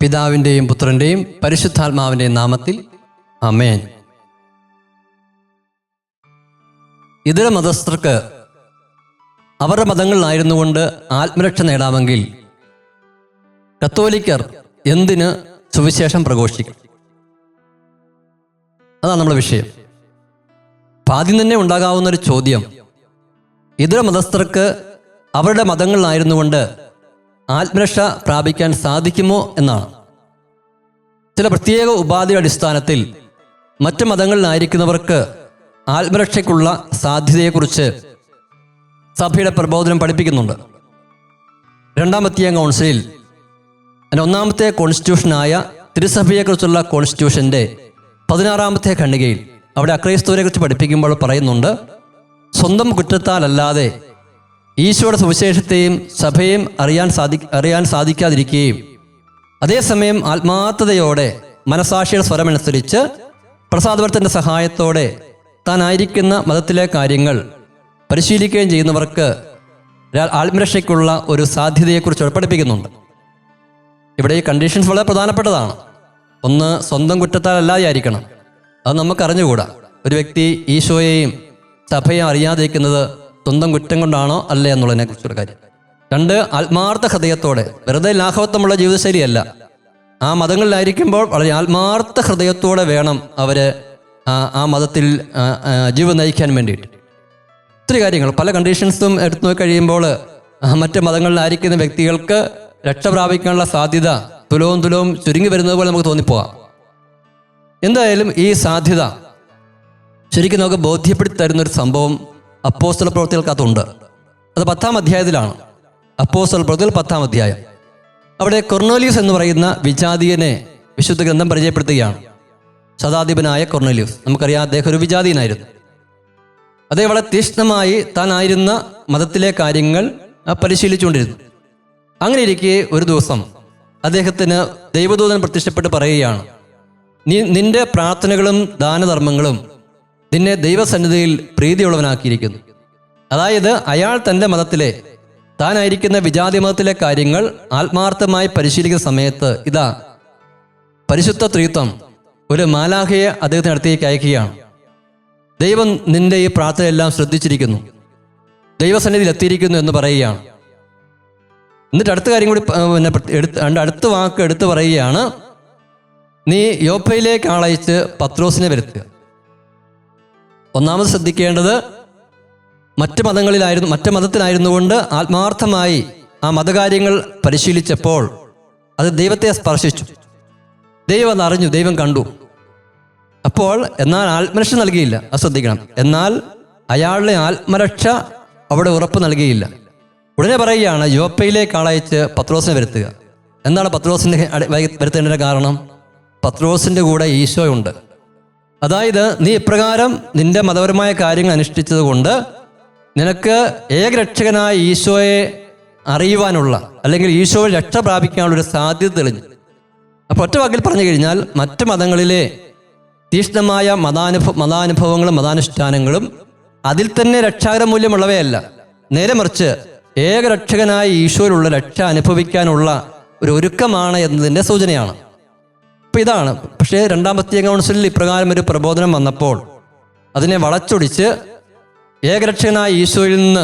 പിതാവിന്റെയും പുത്രന്റെയും പരിശുദ്ധാത്മാവിന്റെയും നാമത്തിൽ അമേൻ ഇതര മതസ്ഥർക്ക് അവരുടെ മതങ്ങളിലായിരുന്നുകൊണ്ട് ആത്മരക്ഷ നേടാമെങ്കിൽ കത്തോലിക്കർ എന്തിന് സുവിശേഷം പ്രഘോഷിക്കും? അതാണ് നമ്മുടെ വിഷയം. അപ്പം ആദ്യം തന്നെ ഉണ്ടാകാവുന്ന ഒരു ചോദ്യം ഇതര മതസ്ഥർക്ക് അവരുടെ മതങ്ങളിലായിരുന്നുകൊണ്ട് ആത്മരക്ഷ പ്രാപിക്കാൻ സാധിക്കുമോ എന്നാണ്. ചില പ്രത്യേക ഉപാധിയുടെ അടിസ്ഥാനത്തിൽ മറ്റ് മതങ്ങളിലായിരിക്കുന്നവർക്ക് ആത്മരക്ഷയ്ക്കുള്ള സാധ്യതയെക്കുറിച്ച് സഭയുടെ പ്രബോധനം പഠിപ്പിക്കുന്നുണ്ട്. രണ്ടാമത്തെ കൗൺസിലിൽ അതിന്റെ ഒന്നാമത്തെ കോൺസ്റ്റിറ്റ്യൂഷനായ തിരുസഭയെക്കുറിച്ചുള്ള കോൺസ്റ്റിറ്റ്യൂഷന്റെ പതിനാറാമത്തെ ഖണ്ഡികയിൽ അവിടെ അക്രൈസ്തവരെക്കുറിച്ച് പഠിപ്പിക്കുമ്പോൾ പറയുന്നുണ്ട് സ്വന്തം കുറ്റത്താലല്ലാതെ ഈശോയുടെ സുവിശേഷത്തെയും സഭയെയും അറിയാൻ സാധി അറിയാൻ സാധിക്കാതിരിക്കുകയും. അതേസമയം ആത്മാർത്ഥതയോടെ മനസാക്ഷിയുടെ സ്വരമനുസരിച്ച് പ്രസാദവർത്തിന്റെ സഹായത്തോടെ താനായിരിക്കുന്ന മതത്തിലെ കാര്യങ്ങൾ പരിശീലിക്കുകയും ചെയ്യുന്നവർക്ക് ആത്മരക്ഷയ്ക്കുള്ള ഒരു സാധ്യതയെക്കുറിച്ച് പഠിപ്പിക്കുന്നുണ്ട് ഇവിടെ ഈ കണ്ടീഷൻസ് വളരെ പ്രധാനപ്പെട്ടതാണ്. ഒന്ന് സ്വന്തം കുറ്റത്താലല്ലാതെ ആയിരിക്കണം അത് നമുക്ക് അറിഞ്ഞുകൂടാ ഒരു വ്യക്തി ഈശോയെയും സഭയെയും അറിയാതിരിക്കുന്നത് സ്വന്തം കുറ്റം കൊണ്ടാണോ അല്ലേ എന്നുള്ളതിനെ കുറിച്ചുള്ള കാര്യം. രണ്ട് ആത്മാർത്ഥ ഹൃദയത്തോടെ. വെറുതെ ലാഘവത്വമുള്ള ജീവിതശൈലിയല്ല. ആ മതങ്ങളിലായിരിക്കുമ്പോൾ വളരെ ആത്മാർത്ഥ ഹൃദയത്തോടെ വേണം അവർ ആ- മതത്തിൽ ജീവിതം നയിക്കാൻ വേണ്ടിയിട്ട്. ഒത്തിരി കാര്യങ്ങൾ. പല കണ്ടീഷൻസും എടുത്തു നോക്കി കഴിയുമ്പോൾ മറ്റ് മതങ്ങളിലായിരിക്കുന്ന വ്യക്തികൾക്ക് രക്ഷ പ്രാപിക്കാനുള്ള സാധ്യത തുലവും തുലവും ചുരുങ്ങി വരുന്നത് പോലെ നമുക്ക് തോന്നിപ്പോവാം. എന്തായാലും ഈ സാധ്യത ശരിക്കും നമുക്ക് ബോധ്യപ്പെടുത്തി തരുന്നൊരു സംഭവം അപ്പോസ്തല പ്രവൃത്തികൾക്കകത്തുണ്ട്. അത് പത്താം അധ്യായത്തിലാണ്. അപ്പോസ്തല പ്രവർത്തികൾ പത്താം അധ്യായം. അവിടെ കൊർണോലിയസ് എന്ന് പറയുന്ന വിജാതിയനെ വിശുദ്ധ ഗ്രന്ഥം പരിചയപ്പെടുത്തുകയാണ്. ശതാധിപനായ കൊർണോലിയസ്. നമുക്കറിയാം അദ്ദേഹം ഒരു വിജാതീയനായിരുന്നു. അദ്ദേഹം വളരെ തീഷ്ണമായി താനായിരുന്ന മതത്തിലെ കാര്യങ്ങൾ പരിശീലിച്ചുകൊണ്ടിരുന്നു. അങ്ങനെ ഇരിക്കെ ഒരു ദിവസം അദ്ദേഹത്തിന് ദൈവദൂതൻ പ്രത്യക്ഷപ്പെട്ട് പറയുകയാണ് നീ നിന്റെ പ്രാർത്ഥനകളും ദാനധർമ്മങ്ങളും നിന്നെ ദൈവസന്നിധിയിൽ പ്രീതിയുള്ളവനാക്കിയിരിക്കുന്നു. അതായത് അയാൾ തന്റെ മതത്തിലെ താനായിരിക്കുന്ന വിജാതി മതത്തിലെ കാര്യങ്ങൾ ആത്മാർത്ഥമായി പരിശീലിക്കുന്ന സമയത്ത് ഇതാ പരിശുദ്ധ ത്രിത്വം ഒരു മാലാഹയെ അദ്ദേഹത്തിന് അടുത്തേക്ക് അയക്കുകയാണ്. ദൈവം നിന്റെ ഈ പ്രാർത്ഥനയെല്ലാം ശ്രദ്ധിച്ചിരിക്കുന്നു. ദൈവസന്നിധിയിൽ എത്തിയിരിക്കുന്നു എന്ന് പറയുകയാണ്. എന്നിട്ട് അടുത്ത കാര്യം കൂടി പിന്നെ എടുത്ത് അടുത്ത വാക്ക് എടുത്തു പറയുകയാണ് നീ യോപ്പയിലേക്ക് ആളയച്ച് പത്രോസിനെ വരുത്തുക. ഒന്നാമത് ശ്രദ്ധിക്കേണ്ടത് മറ്റ് മതങ്ങളിലായിരുന്നു മറ്റ് മതത്തിലായിരുന്നുകൊണ്ട് ആത്മാർത്ഥമായി ആ മതകാര്യങ്ങൾ പരിശീലിച്ചപ്പോൾ അത് ദൈവത്തെ സ്പർശിച്ചു. ദൈവം അത് അറിഞ്ഞു ദൈവം കണ്ടു. അപ്പോൾ എന്നാൽ ആത്മരക്ഷ നൽകിയില്ല അത് ശ്രദ്ധിക്കണം. എന്നാൽ അയാളുടെ ആത്മരക്ഷ അവിടെ ഉറപ്പ് നൽകിയില്ല. ഉടനെ പറയുകയാണ് യോപ്പയിലേക്ക് ആളയച്ച് പത്രോസിനെ വരുത്തുക. എന്താണ് പത്രോസിന്റെ വരുത്തേണ്ടതിന്റെ കാരണം? പത്രോസിന്റെ കൂടെ ഈശോ ഉണ്ട് അതായത് നീ ഇപ്രകാരം നിന്റെ മതപരമായ കാര്യങ്ങൾ അനുഷ്ഠിച്ചത് കൊണ്ട് നിനക്ക് ഏകരക്ഷകനായ ഈശോയെ അറിയുവാനുള്ള അല്ലെങ്കിൽ ഈശോയെ രക്ഷ പ്രാപിക്കാനുള്ള ഒരു സാധ്യത തെളിഞ്ഞു. അപ്പോൾ ഒറ്റ വാക്കിൽ പറഞ്ഞു കഴിഞ്ഞാൽ മറ്റ് മതങ്ങളിലെ തീക്ഷ്ണമായ മതാനുഭവ മതാനുഭവങ്ങളും മതാനുഷ്ഠാനങ്ങളും അതിൽ തന്നെ രക്ഷാകര മൂല്യമുള്ളവയല്ല. നേരെ മറിച്ച് ഏകരക്ഷകനായ ഈശോയിലുള്ള രക്ഷ അനുഭവിക്കാനുള്ള ഒരു ഒരുക്കമാണ് എന്നതിന്റെ സൂചനയാണ്. അപ്പം ഇതാണ്. പക്ഷേ രണ്ടാമത്തെ കൗൺസിലിൽ ഇപ്രകാരം ഒരു പ്രബോധനം വന്നപ്പോൾ അതിനെ വളച്ചൊടിച്ച് ഏകരക്ഷകനായ ഈശോയിൽ നിന്ന്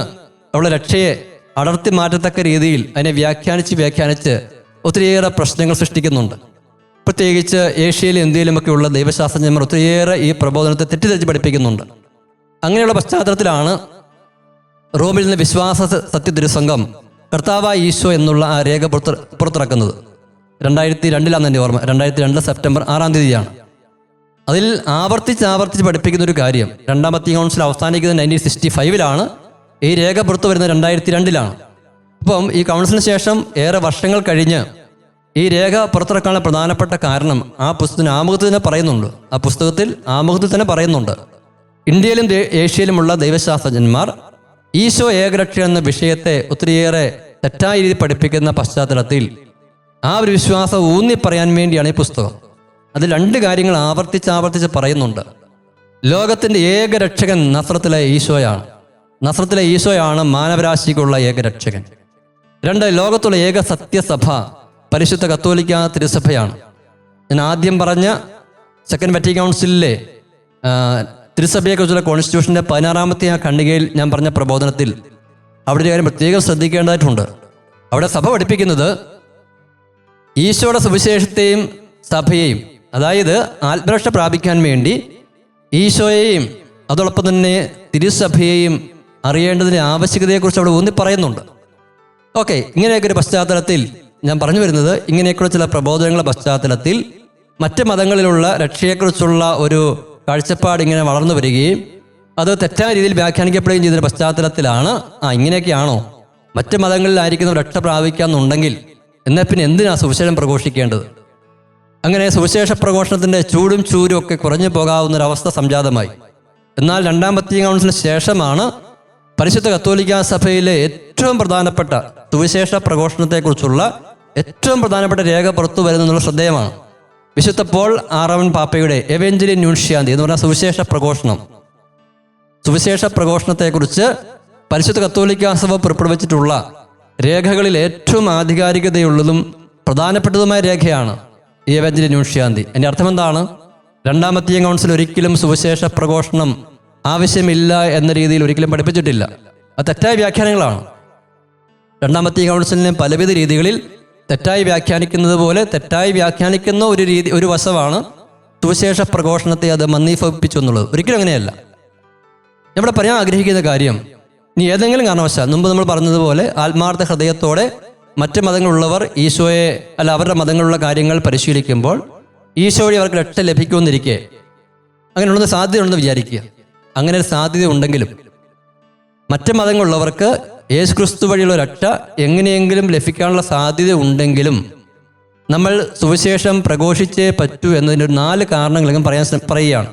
അവളുടെ രക്ഷയെ അടർത്തി മാറ്റത്തക്ക രീതിയിൽ അതിനെ വ്യാഖ്യാനിച്ച് വ്യാഖ്യാനിച്ച് ഒത്തിരിയേറെ പ്രശ്നങ്ങൾ സൃഷ്ടിക്കുന്നുണ്ട്. പ്രത്യേകിച്ച് ഏഷ്യയിലും ഇന്ത്യയിലുമൊക്കെ ഉള്ള ദൈവശാസ്ത്രജ്ഞന്മാർ ഒത്തിരിയേറെ ഈ പ്രബോധനത്തെ തെറ്റിദ്ധരിച്ച് പഠിപ്പിക്കുന്നുണ്ട്. അങ്ങനെയുള്ള പശ്ചാത്തലത്തിലാണ് റോമിൽ നിന്ന് വിശ്വാസ സത്യ കർത്താവ ഈശോ എന്നുള്ള ആ രേഖ പുറത്ത് പുറത്തിറക്കുന്നത്. രണ്ടായിരത്തി രണ്ടിലാണ് എന്റെ ഓർമ്മ. രണ്ടായിരത്തി രണ്ട് സെപ്റ്റംബർ ആറാം തീയതിയാണ്. അതിൽ ആവർത്തിച്ച് ആവർത്തിച്ച് പഠിപ്പിക്കുന്ന ഒരു കാര്യം. രണ്ടാമത്തെ കൗൺസിൽ അവസാനിക്കുന്നത് നയന്റീൻ സിക്സ്റ്റി ഫൈവിലാണ് ഈ രേഖ പുറത്തു വരുന്നത് രണ്ടായിരത്തി രണ്ടിലാണ് അപ്പം ഈ കൗൺസിലിന് ശേഷം ഏറെ വർഷങ്ങൾ കഴിഞ്ഞ് ഈ രേഖ പുറത്തിറക്കാനുള്ള പ്രധാനപ്പെട്ട കാരണം ആ പുസ്തകത്തിന് ആമുഖത്തിൽ തന്നെ പറയുന്നുണ്ട്. ആ പുസ്തകത്തിൽ ആമുഖത്തിൽ തന്നെ പറയുന്നുണ്ട്. ഇന്ത്യയിലും ഏഷ്യയിലുമുള്ള ദൈവശാസ്ത്രജ്ഞന്മാർ ഈശോ ഏകരക്ഷ എന്ന വിഷയത്തെ ഒത്തിരിയേറെ തെറ്റായ രീതിയിൽ പഠിപ്പിക്കുന്ന പശ്ചാത്തലത്തിൽ ആ ഒരു വിശ്വാസം ഊന്നി പറയാൻ വേണ്ടിയാണ് ഈ പുസ്തകം. അത് രണ്ട് കാര്യങ്ങൾ ആവർത്തിച്ച് ആവർത്തിച്ച് പറയുന്നുണ്ട്. ലോകത്തിന്റെ ഏക രക്ഷകൻ നസ്രത്തിലെ ഈശോയാണ്. നസ്രത്തിലെ ഈശോയാണ് മാനവരാശിക്കുള്ള ഏക രക്ഷകൻ രണ്ട് ലോകത്തുള്ള ഏക സത്യസഭ പരിശുദ്ധ കത്തോലിക്ക തിരുസഭയാണ്. ഞാൻ ആദ്യം പറഞ്ഞ സെക്കൻഡ് വെറ്റി കൗൺസിലിലെ തിരുസഭയെക്കുറിച്ചുള്ള കോൺസ്റ്റിറ്റ്യൂഷന്റെ പതിനാറാമത്തെ ആ ഖണ്ഡികയിൽ ഞാൻ പറഞ്ഞ പ്രബോധനത്തിൽ അവിടെ ഒരു കാര്യം പ്രത്യേകം ശ്രദ്ധിക്കേണ്ടതായിട്ടുണ്ട്. അവിടെ സഭ പഠിപ്പിക്കുന്നത് ഈശോയുടെ സുവിശേഷത്തെയും സഭയെയും അതായത് ആത്മരക്ഷ പ്രാപിക്കാൻ വേണ്ടി ഈശോയെയും അതോടൊപ്പം തന്നെ തിരുസഭയെയും അറിയേണ്ടതിന്റെ ആവശ്യകതയെക്കുറിച്ച് അവിടെ ഊന്നി പറയുന്നുണ്ട്. ഓക്കെ ഇങ്ങനെയൊക്കെ ഒരു പശ്ചാത്തലത്തിൽ ഞാൻ പറഞ്ഞു വരുന്നത് ഇങ്ങനെയൊക്കെയുള്ള ചില പ്രബോധനങ്ങളുടെ പശ്ചാത്തലത്തിൽ മറ്റ് മതങ്ങളിലുള്ള രക്ഷയെക്കുറിച്ചുള്ള ഒരു കാഴ്ചപ്പാട് ഇങ്ങനെ വളർന്നു വരികയും അത് തെറ്റായ രീതിയിൽ വ്യാഖ്യാനിക്കപ്പെടുകയും ചെയ്തൊരു പശ്ചാത്തലത്തിലാണ്. ആ ഇങ്ങനെയൊക്കെയാണോ? മറ്റ് മതങ്ങളിലായിരിക്കുന്ന രക്ഷ പ്രാപിക്കാന്നുണ്ടെങ്കിൽ എന്നാൽ പിന്നെ എന്തിനാ സുവിശേഷം പ്രഘോഷിക്കേണ്ടത്? അങ്ങനെ സുവിശേഷ പ്രഘോഷണത്തിന്റെ ചൂടും ചൂരും ഒക്കെ കുറഞ്ഞു പോകാവുന്ന ഒരു അവസ്ഥ സംജാതമായി. എന്നാൽ രണ്ടാം വത്തിക്കാൻ കൗൺസിലിന് ശേഷമാണ് പരിശുദ്ധ കത്തോലിക്ക സഭയിലെ ഏറ്റവും പ്രധാനപ്പെട്ട സുവിശേഷ പ്രഘോഷണത്തെക്കുറിച്ചുള്ള ഏറ്റവും പ്രധാനപ്പെട്ട രേഖ പുറത്തു വരുന്നുള്ള ശ്രദ്ധേയമാണ്. വിശുദ്ധ പോൾ ആറവൻ പാപ്പയുടെ എവെഞ്ചലി ന്യൂഷ്യാന്തി എന്ന് പറഞ്ഞ സുവിശേഷ പ്രഘോഷണം. സുവിശേഷ പ്രഘോഷണത്തെക്കുറിച്ച് പരിശുദ്ധ കത്തോലിക്ക സഭ പുറപ്പെടുവിച്ചിട്ടുള്ള രേഖകളിൽ ഏറ്റവും ആധികാരികതയുള്ളതും പ്രധാനപ്പെട്ടതുമായ രേഖയാണ് ഈ എവഞ്ചലി ന്യൂഷ്യാന്തി. എന്റെ അർത്ഥം എന്താണ്? രണ്ടാമത്തെ കൗൺസിൽ ഒരിക്കലും സുവിശേഷ പ്രഘോഷണം ആവശ്യമില്ല എന്ന രീതിയിൽ ഒരിക്കലും പഠിപ്പിച്ചിട്ടില്ല. അത് തെറ്റായ വ്യാഖ്യാനങ്ങളാണ്. രണ്ടാമത്തെ കൗൺസിലിനെ പലവിധ രീതികളിൽ തെറ്റായി വ്യാഖ്യാനിക്കുന്നത് പോലെ തെറ്റായി വ്യാഖ്യാനിക്കുന്ന ഒരു രീതി ഒരു വശമാണ് സുവിശേഷ പ്രഘോഷണത്തെ അത് മന്ദീഫിപ്പിച്ചു എന്നുള്ളത്. ഒരിക്കലും അങ്ങനെയല്ല. നമ്മൾ പറയാൻ ആഗ്രഹിക്കുന്ന കാര്യം ഇനി ഏതെങ്കിലും കാരണവശാൽ മുമ്പ് നമ്മൾ പറഞ്ഞതുപോലെ ആത്മാർത്ഥ ഹൃദയത്തോടെ മറ്റ് മതങ്ങളുള്ളവർ ഈശോയെ അല്ല അവരുടെ മതങ്ങളുള്ള കാര്യങ്ങൾ പരിശീലിക്കുമ്പോൾ ഈശോ വഴി അവർക്ക് രക്ഷ ലഭിക്കുമെന്നിരിക്കെ അങ്ങനെയുള്ള സാധ്യതയുണ്ടെന്ന് വിചാരിക്കുക. അങ്ങനെ ഒരു സാധ്യത ഉണ്ടെങ്കിലും മറ്റ് മതങ്ങളുള്ളവർക്ക് യേശു ക്രിസ്തു വഴിയുള്ള രക്ഷ എങ്ങനെയെങ്കിലും ലഭിക്കാനുള്ള സാധ്യത ഉണ്ടെങ്കിലും നമ്മൾ സുവിശേഷം പ്രഘോഷിച്ചേ പറ്റൂ എന്നതിന്റെ ഒരു നാല് കാരണങ്ങളെങ്കിലും പറയാൻ പറയുകയാണ്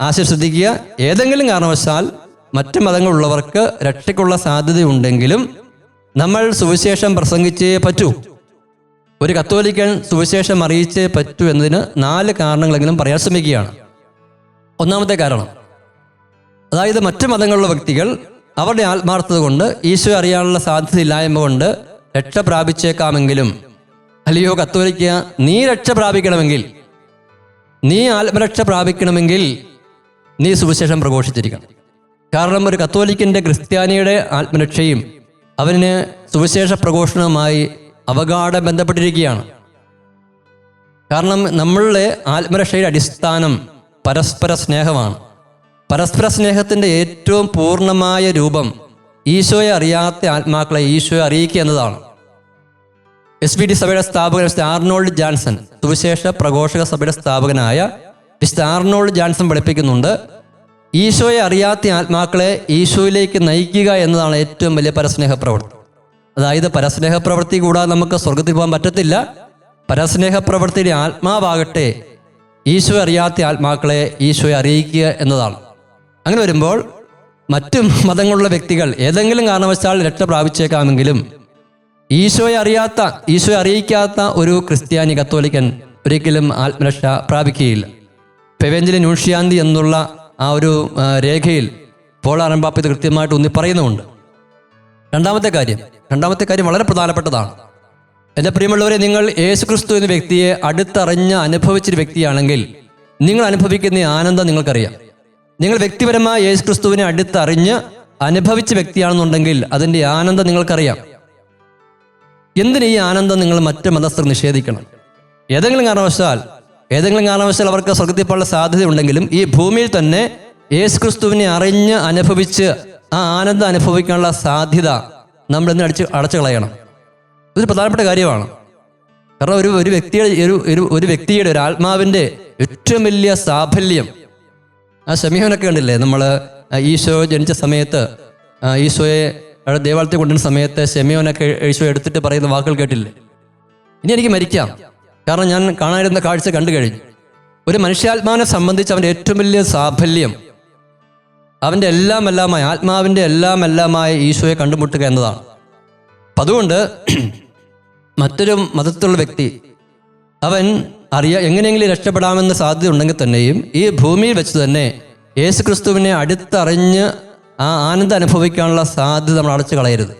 ആശയം ശ്രദ്ധിക്കുക. ഏതെങ്കിലും കാരണവശാൽ മറ്റ് മതങ്ങളുള്ളവർക്ക് രക്ഷയ്ക്കുള്ള സാധ്യതയുണ്ടെങ്കിലും നമ്മൾ സുവിശേഷം പ്രസംഗിച്ചേ പറ്റൂ. ഒരു കത്തോലിക്കൻ സുവിശേഷം അറിയിച്ചേ പറ്റൂ എന്നതിന് നാല് കാരണങ്ങളെങ്കിലും പറയാൻ ശ്രമിക്കുകയാണ്. ഒന്നാമത്തെ കാരണം അതായത് മറ്റു മതങ്ങളുള്ള വ്യക്തികൾ അവരുടെ ആത്മാർത്ഥത കൊണ്ട് ഈശോ അറിയാനുള്ള സാധ്യത ഇല്ലായ്മ കൊണ്ട് രക്ഷ പ്രാപിച്ചേക്കാമെങ്കിലും അല്ലയോ കത്തോലിക്ക നീ രക്ഷ പ്രാപിക്കണമെങ്കിൽ നീ ആത്മരക്ഷ പ്രാപിക്കണമെങ്കിൽ നീ സുവിശേഷം പ്രഘോഷിച്ചിരിക്കണം. കാരണം ഒരു കത്തോലിക്കിന്റെ ക്രിസ്ത്യാനിയുടെ ആത്മരക്ഷയും അവന് സുവിശേഷ പ്രഘോഷണവുമായി അവഗാഠ ബന്ധപ്പെട്ടിരിക്കുകയാണ്. കാരണം നമ്മളുടെ ആത്മരക്ഷയുടെ അടിസ്ഥാനം പരസ്പര സ്നേഹമാണ്. പരസ്പര സ്നേഹത്തിന്റെ ഏറ്റവും പൂർണമായ രൂപം ഈശോയെ അറിയാത്ത ആത്മാക്കളെ ഈശോയെ അറിയിക്കുക എന്നതാണ്. എസ് വി ഡി സഭയുടെ സ്ഥാപകൻ മിസ്റ്റർ ആർണോൾഡ് ജാൻസൺ സുവിശേഷ പ്രഘോഷക സഭയുടെ സ്ഥാപകനായ മിസ്റ്റർ ആർണോൾഡ് ജാൻസൺ പഠിപ്പിക്കുന്നുണ്ട്. ഈശോയെ അറിയാത്ത ആത്മാക്കളെ ഈശോയിലേക്ക് നയിക്കുക എന്നതാണ് ഏറ്റവും വലിയ പരസ്നേഹ പ്രവൃത്തി. അതായത് പരസ്നേഹ പ്രവൃത്തി കൂടാതെ നമുക്ക് സ്വർഗത്തിൽ പോകാൻ പറ്റത്തില്ല. പരസ്നേഹ പ്രവൃത്തിയുടെ ആത്മാവാകട്ടെ ഈശോ അറിയാത്ത ആത്മാക്കളെ ഈശോയെ അറിയിക്കുക എന്നതാണ്. അങ്ങനെ വരുമ്പോൾ മറ്റു മതങ്ങളുള്ള വ്യക്തികൾ ഏതെങ്കിലും കാരണവശാൽ രക്ഷ പ്രാപിച്ചേക്കാമെങ്കിലും ഈശോയെ അറിയാത്ത ഈശോയെ അറിയിക്കാത്ത ഒരു ക്രിസ്ത്യാനി കത്തോലിക്കൻ ഒരിക്കലും ആത്മരക്ഷ പ്രാപിക്കുകയില്ല. പെവേഞ്ചലി ന്യൂഷ്യാന്തി എന്നുള്ള ആ ഒരു രേഖയിൽ പോൾ അറമ്പാപ്പ് ഇത് കൃത്യമായിട്ട് ഊന്നി പറയുന്നുമുണ്ട്. രണ്ടാമത്തെ കാര്യം രണ്ടാമത്തെ കാര്യം വളരെ പ്രധാനപ്പെട്ടതാണ്. എന്റെ പ്രിയമുള്ളവരെ നിങ്ങൾ യേശു ക്രിസ്തു എന്ന വ്യക്തിയെ അടുത്തറിഞ്ഞ് അനുഭവിച്ചൊരു വ്യക്തിയാണെങ്കിൽ നിങ്ങൾ അനുഭവിക്കുന്ന ആനന്ദം നിങ്ങൾക്കറിയാം. നിങ്ങൾ വ്യക്തിപരമായി യേശു ക്രിസ്തുവിനെ അടുത്തറിഞ്ഞ് അനുഭവിച്ച വ്യക്തിയാണെന്നുണ്ടെങ്കിൽ അതിന്റെ ആനന്ദം നിങ്ങൾക്കറിയാം. എന്തിന് ഈ ആനന്ദം നിങ്ങൾ മറ്റ് മതസ്ഥർ നിഷേധിക്കണം? ഏതെങ്കിലും കാരണവശാൽ ഏതെങ്കിലും കാരണവശാൽ അവർക്ക് സ്വർഗത്തിൽ സാധ്യത ഉണ്ടെങ്കിലും ഈ ഭൂമിയിൽ തന്നെ യേശു ക്രിസ്തുവിനെ അറിഞ്ഞ് അനുഭവിച്ച് ആ ആനന്ദം അനുഭവിക്കാനുള്ള സാധ്യത നമ്മൾ ഇന്ന് അടിച്ച് അടച്ചു കളയണം. ഇതൊരു പ്രധാനപ്പെട്ട കാര്യമാണ്. കാരണം ഒരു ഒരു വ്യക്തിയുടെ ഒരു ഒരു വ്യക്തിയുടെ ഒരു ആത്മാവിന്റെ ഏറ്റവും വലിയ സാഫല്യം. ആ ശമീപനൊക്കെ കണ്ടില്ലേ? നമ്മൾ ഈശോ ജനിച്ച സമയത്ത് ഈശോയെ ദേവാലയത്തിൽ കൊണ്ടുവരുന്ന സമയത്ത് ശമീഹനൊക്കെ ഈശോ എടുത്തിട്ട് പറയുന്ന വാക്കുകൾ കേട്ടില്ലേ? ഇനി എനിക്ക് മരിക്കാം. കാരണം ഞാൻ കാണാനിരുന്ന കാഴ്ച കണ്ടു കഴിഞ്ഞു. ഒരു മനുഷ്യാത്മാവിനെ സംബന്ധിച്ച് അവന്റെ ഏറ്റവും വലിയ സാഫല്യം അവന്റെ എല്ലാം എല്ലാമായി ആത്മാവിന്റെ എല്ലാം എല്ലാമായ ഈശോയെ കണ്ടുമുട്ടുക എന്നതാണ്. അപ്പം അതുകൊണ്ട് മറ്റൊരു മതത്തിലുള്ള വ്യക്തി അവൻ അറിയാ എങ്ങനെയെങ്കിലും രക്ഷപ്പെടാമെന്ന് സാധ്യത ഉണ്ടെങ്കിൽ തന്നെയും ഈ ഭൂമിയിൽ വെച്ച് തന്നെ യേശു ക്രിസ്തുവിനെ അടുത്തറിഞ്ഞ് ആ ആനന്ദം അനുഭവിക്കാനുള്ള സാധ്യത നമ്മൾ അടച്ചു കളയരുത്.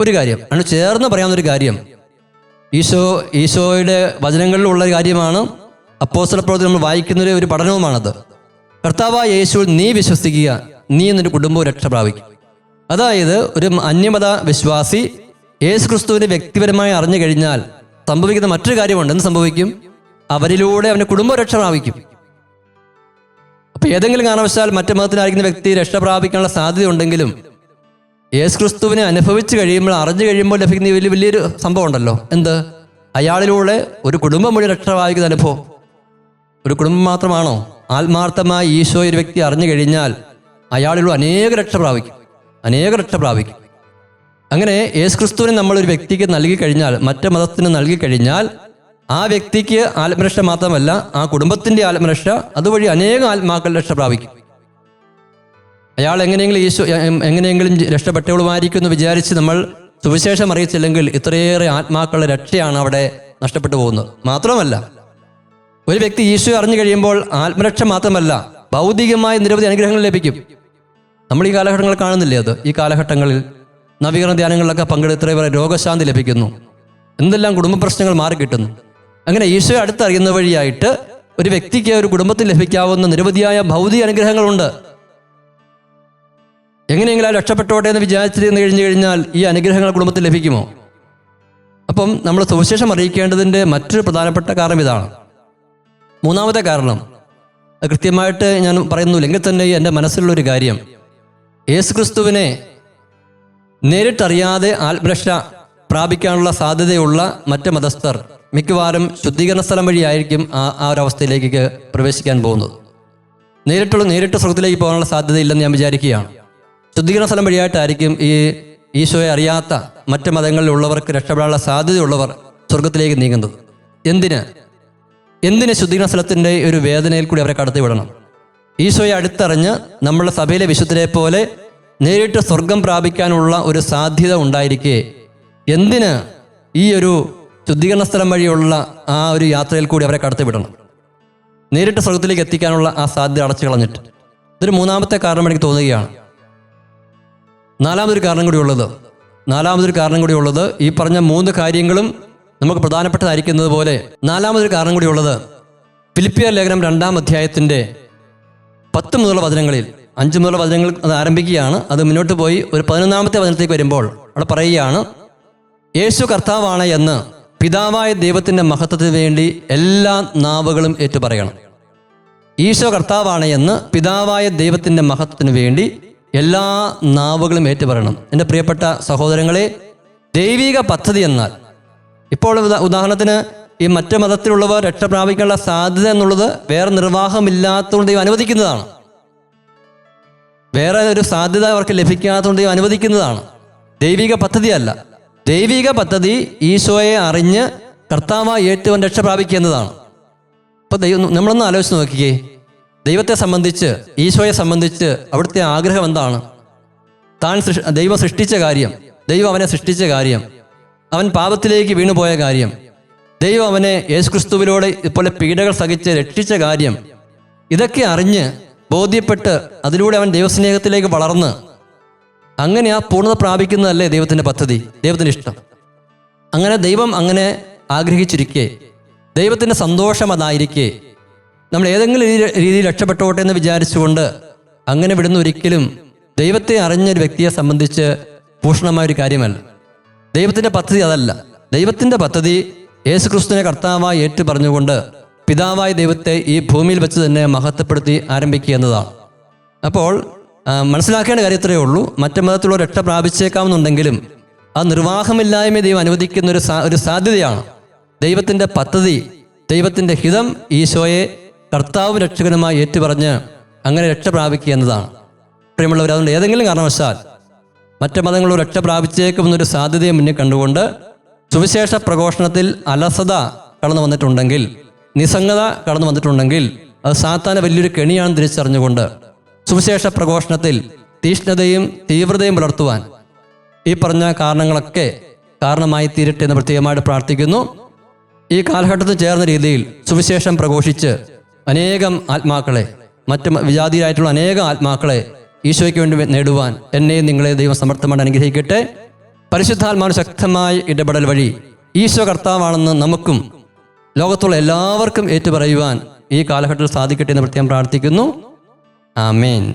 ഒരു കാര്യം അതിന് ചേർന്ന് പറയാവുന്നൊരു കാര്യം ഈശോ ഈശോയുടെ വചനങ്ങളിലുള്ള കാര്യമാണ് അപ്പോസ്തല പ്രവൃത്തി നമ്മൾ വായിക്കുന്ന ഒരു- പഠനവുമാണത്. കർത്താവായ യേശു നീ വിശ്വസിക്കുക നീ എന്നൊരു കുടുംബവും രക്ഷ പ്രാപിക്കും. അതായത് ഒരു അന്യമത വിശ്വാസി യേശു ക്രിസ്തുവിനെ വ്യക്തിപരമായി അറിഞ്ഞു കഴിഞ്ഞാൽ സംഭവിക്കുന്ന മറ്റൊരു കാര്യമുണ്ട്. എന്ത് സംഭവിക്കും? അവരിലൂടെ അവന്റെ കുടുംബം രക്ഷ പ്രാപിക്കും. അപ്പൊ ഏതെങ്കിലും കാരണവശാൽ മറ്റു മതത്തിലായിരിക്കുന്ന വ്യക്തി രക്ഷ പ്രാപിക്കാനുള്ള സാധ്യത ഉണ്ടെങ്കിലും യേശു ക്രിസ്തുവിനെ അനുഭവിച്ച് കഴിയുമ്പോൾ അറിഞ്ഞു കഴിയുമ്പോൾ ലഭിക്കുന്ന വലിയ വലിയൊരു സംഭവം ഉണ്ടല്ലോ. എന്ത്? അയാളിലൂടെ ഒരു കുടുംബം മുഴുവൻ രക്ഷ പ്രാപിക്കുന്ന അനുഭവം. ഒരു കുടുംബം മാത്രമാണോ? ആത്മാർത്ഥമായി ഈശോ ഒരു വ്യക്തി അറിഞ്ഞു കഴിഞ്ഞാൽ അയാളിലൂടെ അനേക രക്ഷ പ്രാപിക്കും. അനേക രക്ഷ പ്രാപിക്കും. അങ്ങനെ യേശു ക്രിസ്തുവിനെ നമ്മൾ ഒരു വ്യക്തിക്ക് നൽകി കഴിഞ്ഞാൽ മറ്റു മതത്തിന് നൽകി കഴിഞ്ഞാൽ ആ വ്യക്തിക്ക് ആത്മരക്ഷ മാത്രമല്ല ആ കുടുംബത്തിന്റെ ആത്മരക്ഷ അതുവഴി അനേകം ആത്മാക്കൾ രക്ഷ പ്രാപിക്കും. അയാൾ എങ്ങനെയെങ്കിലും ഈശോ എങ്ങനെയെങ്കിലും രക്ഷപ്പെട്ടവളുമായിരിക്കും എന്ന് വിചാരിച്ച് നമ്മൾ സുവിശേഷം അറിയിച്ചില്ലെങ്കിൽ ഇത്രയേറെ ആത്മാക്കളുടെ രക്ഷയാണ് അവിടെ നഷ്ടപ്പെട്ടു പോകുന്നത്. മാത്രമല്ല ഒരു വ്യക്തി ഈശോ അറിഞ്ഞു കഴിയുമ്പോൾ ആത്മരക്ഷ മാത്രമല്ല ഭൗതികമായ നിരവധി അനുഗ്രഹങ്ങൾ ലഭിക്കും. നമ്മൾ ഈ കാലഘട്ടങ്ങൾ കാണുന്നില്ലേ അത്? ഈ കാലഘട്ടങ്ങളിൽ നവീകരണ ധ്യാനങ്ങളിലൊക്കെ പങ്കെടുത്തവരെ രോഗശാന്തി ലഭിക്കുന്നു. എന്തെല്ലാം കുടുംബ പ്രശ്നങ്ങൾ മാറിക്കിട്ടുന്നു അങ്ങനെ ഈശോയെ അടുത്തറിയുന്ന വഴിയായിട്ട് ഒരു വ്യക്തിക്ക് ഒരു കുടുംബത്തിൽ ലഭിക്കാവുന്ന നിരവധിയായ ഭൗതിക അനുഗ്രഹങ്ങളുണ്ട്. എങ്ങനെയെങ്കിലും രക്ഷപ്പെട്ടോട്ടെ എന്ന് വിചാരിച്ചിരുന്ന് കഴിഞ്ഞു കഴിഞ്ഞാൽ ഈ അനുഗ്രഹങ്ങൾ കുടുംബത്തിൽ ലഭിക്കുമോ? അപ്പം നമ്മൾ സുവിശേഷം അറിയിക്കേണ്ടതിന്റെ മറ്റൊരു പ്രധാനപ്പെട്ട കാരണം ഇതാണ്. മൂന്നാമത്തെ കാരണം കൃത്യമായിട്ട് ഞാൻ പറയുന്നില്ലെങ്കിൽ തന്നെ എന്റെ മനസ്സിലുള്ളൊരു കാര്യം യേശു ക്രിസ്തുവിനെ നേരിട്ടറിയാതെ ആത്മരക്ഷ പ്രാപിക്കാനുള്ള സാധ്യതയുള്ള മറ്റ് മതസ്ഥർ മിക്കവാറും ശുദ്ധീകരണ സ്ഥലം വഴിയായിരിക്കും ആ ആ ഒരു അവസ്ഥയിലേക്ക് പ്രവേശിക്കാൻ പോകുന്നത്. നേരിട്ടുള്ള നേരിട്ട് സ്വർഗത്തിലേക്ക് പോകാനുള്ള സാധ്യതയില്ലെന്ന് ഞാൻ വിചാരിക്കുകയാണ്. ശുദ്ധീകരണ സ്ഥലം വഴിയായിട്ടായിരിക്കും ഈ ഈശോയെ അറിയാത്ത മറ്റ് മതങ്ങളിലുള്ളവർക്ക് രക്ഷപ്പെടാനുള്ള സാധ്യതയുള്ളവർ സ്വർഗത്തിലേക്ക് നീങ്ങുന്നത്. എന്തിന്? എന്തിന് ശുദ്ധീകരണ സ്ഥലത്തിന്റെ ഒരു വേദനയിൽ കൂടി അവരെ കടത്തി വിടണം? ഈശോയെ അടുത്തറിഞ്ഞ് നമ്മളുടെ സഭയിലെ വിശുദ്ധരെ പോലെ നേരിട്ട് സ്വർഗം പ്രാപിക്കാനുള്ള ഒരു സാധ്യത ഉണ്ടായിരിക്കെ. എന്തിന് ഈ ഒരു ശുദ്ധീകരണ സ്ഥലം വഴിയുള്ള ആ ഒരു യാത്രയിൽ കൂടി അവരെ കടത്തി വിടണം? നേരിട്ട് സ്വർഗത്തിലേക്ക് എത്തിക്കാനുള്ള ആ സാധ്യത അടച്ചു കളഞ്ഞിട്ട്. ഇതൊരു മൂന്നാമത്തെ കാരണം എനിക്ക് തോന്നുകയാണ്. നാലാമതൊരു കാരണം കൂടി ഉള്ളത്. നാലാമതൊരു കാരണം കൂടി ഉള്ളത് ഈ പറഞ്ഞ മൂന്ന് കാര്യങ്ങളും നമുക്ക് പ്രധാനപ്പെട്ടതായിരിക്കുന്നത് പോലെ നാലാമതൊരു കാരണം കൂടി ഉള്ളത് ഫിലിപ്പിയർ ലേഖനം രണ്ടാം അധ്യായത്തിന്റെ പത്ത് മുതലുള്ള വചനങ്ങളിൽ അഞ്ച് മുതലുള്ള വചനങ്ങൾ അത് ആരംഭിക്കുകയാണ്. അത് മുന്നോട്ട് പോയി ഒരു പതിനൊന്നാമത്തെ വചനത്തേക്ക് വരുമ്പോൾ അവിടെ പറയുകയാണ് യേശു കർത്താവാണ് എന്ന് പിതാവായ ദൈവത്തിന്റെ മഹത്വത്തിന് വേണ്ടി എല്ലാ നാവുകളും ഏറ്റുപറയണം. ഈശോ കർത്താവാണ് എന്ന് പിതാവായ ദൈവത്തിന്റെ മഹത്വത്തിന് വേണ്ടി എല്ലാ നാവുകളും ഏറ്റുപറയണം. എന്റെ പ്രിയപ്പെട്ട സഹോദരങ്ങളെ ദൈവിക പദ്ധതി എന്നാൽ ഇപ്പോൾ ഉദാഹരണത്തിന് ഈ മറ്റ് മതത്തിലുള്ളവർ രക്ഷ പ്രാപിക്കാനുള്ള സാധ്യത എന്നുള്ളത് വേറെ നിർവാഹമില്ലാത്തതുകൊണ്ട് ദൈവം അനുവദിക്കുന്നതാണ്. വേറെ ഒരു സാധ്യത അവർക്ക് ലഭിക്കാത്തതുകൊണ്ട് ദൈവം അനുവദിക്കുന്നതാണ്. ദൈവിക പദ്ധതിയല്ല. ദൈവിക പദ്ധതി ഈശോയെ അറിഞ്ഞ് കർത്താവായി ഏറ്റവും രക്ഷ പ്രാപിക്കുന്നതാണ് അപ്പോൾ ദൈവം നമ്മളൊന്ന് ആലോചിച്ച് നോക്കിക്കേ. ദൈവത്തെ സംബന്ധിച്ച് ഈശോയെ സംബന്ധിച്ച് അവിടുത്തെ ആഗ്രഹം എന്താണ്? താൻ സൃഷ് ദൈവം സൃഷ്ടിച്ച കാര്യം ദൈവം അവനെ സൃഷ്ടിച്ച കാര്യം അവൻ പാപത്തിലേക്ക് വീണുപോയ കാര്യം ദൈവം അവനെ യേശുക്രിസ്തുവിലൂടെ ഇതുപോലെ പീഡകൾ സഹിച്ച് രക്ഷിച്ച കാര്യം ഇതൊക്കെ അറിഞ്ഞ് ബോധ്യപ്പെട്ട് അതിലൂടെ അവൻ ദൈവസ്നേഹത്തിലേക്ക് വളർന്ന് അങ്ങനെ ആ പൂർണത പ്രാപിക്കുന്നതല്ലേ ദൈവത്തിന്റെ പദ്ധതി ദൈവത്തിന്റെ ഇഷ്ടം. അങ്ങനെ ദൈവം അങ്ങനെ ആഗ്രഹിച്ചിരിക്കെ ദൈവത്തിന്റെ സന്തോഷം അതായിരിക്കെ നമ്മൾ ഏതെങ്കിലും രീതി- രീതിയിൽ രക്ഷപ്പെട്ടോട്ടെ എന്ന് വിചാരിച്ചുകൊണ്ട് അങ്ങനെ വിടുന്ന ഒരിക്കലും ദൈവത്തെ അറിഞ്ഞൊരു വ്യക്തിയെ സംബന്ധിച്ച് ഭൂഷണമായ ഒരു കാര്യമല്ല. ദൈവത്തിന്റെ പദ്ധതി അതല്ല. ദൈവത്തിന്റെ പദ്ധതി യേശുക്രിസ്തുവിനെ കർത്താവായി ഏറ്റു പറഞ്ഞുകൊണ്ട് പിതാവായ ദൈവത്തെ ഈ ഭൂമിയിൽ വെച്ച് തന്നെ മഹത്വപ്പെടുത്തി ആരംഭിക്കുക എന്നതാണ്. അപ്പോൾ മനസ്സിലാക്കേണ്ട കാര്യം ഇത്രയേ ഉള്ളൂ. മറ്റു മതത്തിലുള്ള രക്ഷ പ്രാപിച്ചേക്കാമെന്നുണ്ടെങ്കിലും ആ നിർവാഹമില്ലായ്മ ദൈവം അനുവദിക്കുന്ന ഒരു ഒരു സാധ്യതയാണ്. ദൈവത്തിന്റെ പദ്ധതി ദൈവത്തിന്റെ ഹിതം ഈശോയെ കർത്താവ് രക്ഷകനുമായി ഏറ്റുപറഞ്ഞ് അങ്ങനെ രക്ഷ പ്രാപിക്കുക എന്നതാണ്. പ്രിയമുള്ളവർ അതുകൊണ്ട് ഏതെങ്കിലും കാരണവശാൽ മറ്റു മതങ്ങളോ രക്ഷ പ്രാപിച്ചേക്കുമെന്നൊരു സാധ്യതയെ മുന്നിൽ കണ്ടുകൊണ്ട് സുവിശേഷ പ്രഘോഷണത്തിൽ അലസത കടന്നു വന്നിട്ടുണ്ടെങ്കിൽ നിസ്സംഗത കടന്നു വന്നിട്ടുണ്ടെങ്കിൽ അത് സാത്താന വലിയൊരു കെണിയാണ് തിരിച്ചറിഞ്ഞുകൊണ്ട് സുവിശേഷ പ്രഘോഷണത്തിൽ തീഷ്ണതയും തീവ്രതയും പുലർത്തുവാൻ ഈ പറഞ്ഞ കാരണങ്ങളൊക്കെ കാരണമായി തീരട്ടെ എന്ന് പ്രത്യേകമായിട്ട് പ്രാർത്ഥിക്കുന്നു. ഈ കാലഘട്ടത്തിൽ ചേർന്ന രീതിയിൽ സുവിശേഷം പ്രഘോഷിച്ച് അനേകം ആത്മാക്കളെ മറ്റ് വിജാതിയായിട്ടുള്ള അനേകം ആത്മാക്കളെ ഈശോയ്ക്ക് വേണ്ടി നേടുവാൻ എന്നെയും നിങ്ങളെ ദൈവം സമർത്ഥമായി അനുഗ്രഹിക്കട്ടെ. പരിശുദ്ധാത്മാവ് ശക്തമായ ഇടപെടൽ വഴി ഈശോ കർത്താവാണെന്ന് നമുക്കും ലോകത്തുള്ള എല്ലാവർക്കും ഏറ്റുപറയുവാൻ ഈ കാലഘട്ടത്തിൽ സാധിക്കട്ടെ എന്ന് പ്രത്യേകം പ്രാർത്ഥിക്കുന്നു. ആമേൻ.